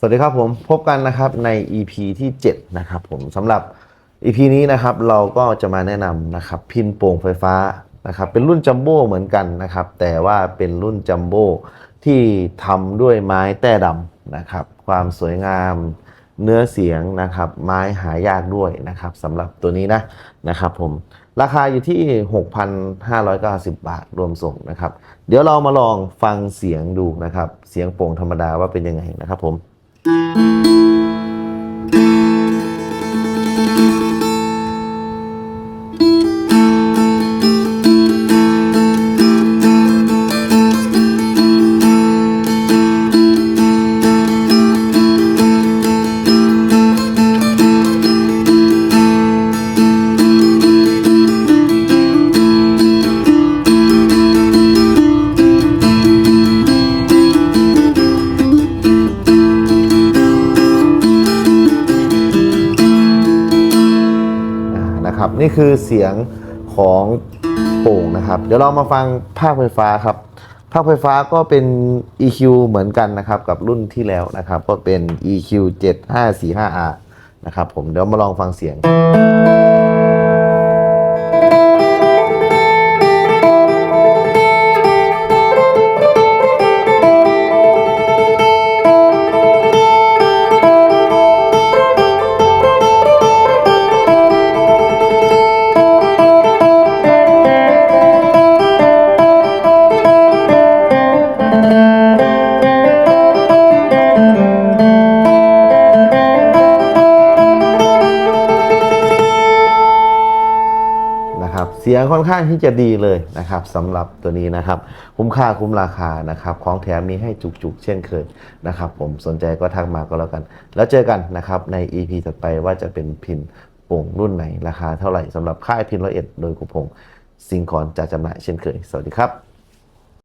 สวัสดีครับผมพบกันนะครับใน EP ที่7นะครับผมสำหรับ EP นี้นะครับเราก็จะมาแนะนำนะครับพินโป่งไฟฟ้านะครับเป็นรุ่นจัมโบ้เหมือนกันนะครับแต่ว่าเป็นรุ่นจัมโบ้ที่ทำด้วยไม้แต้ดำนะครับความสวยงามเนื้อเสียงนะครับไม้หายากด้วยนะครับสำหรับตัวนี้นะนะครับผมราคาอยู่ที่ 6,590 บาทรวมส่งนะครับ เดี๋ยวเรามาลองฟังเสียงดูนะครับ เสียงโป่งธรรมดาว่าเป็นยังไงนะครับผม อ่ นี่คือเสียงของโป่งนะครับ เดี๋ยวเรามาฟังภาคไฟฟ้าครับ ภาคไฟฟ้าก็เป็น EQ เหมือนกันนะครับกับรุ่นที่แล้วนะครับ ก็เป็น EQ 7545R นะครับผมเดี๋ยวมาลองฟังเสียง นะครับเสียงค่อนข้างที่จะดีเลยนะครับสำหรับตัวนี้นะครับคุ้มค่าคุ้มราคานะครับของแถมมีให้จุกๆ เช่นเคยนะครับผมสนใจก็ทักมาก็แล้วกัน แล้วเจอกันนะครับใน EP ถัดไปว่าจะเป็นพินโป่งรุ่นไหนราคาเท่าไหร่สำหรับค่ายพินร้อยเอ็ดโดยกุพงศ์สิงคอนจะจำหน่ายเช่นเคย สวัสดีครับ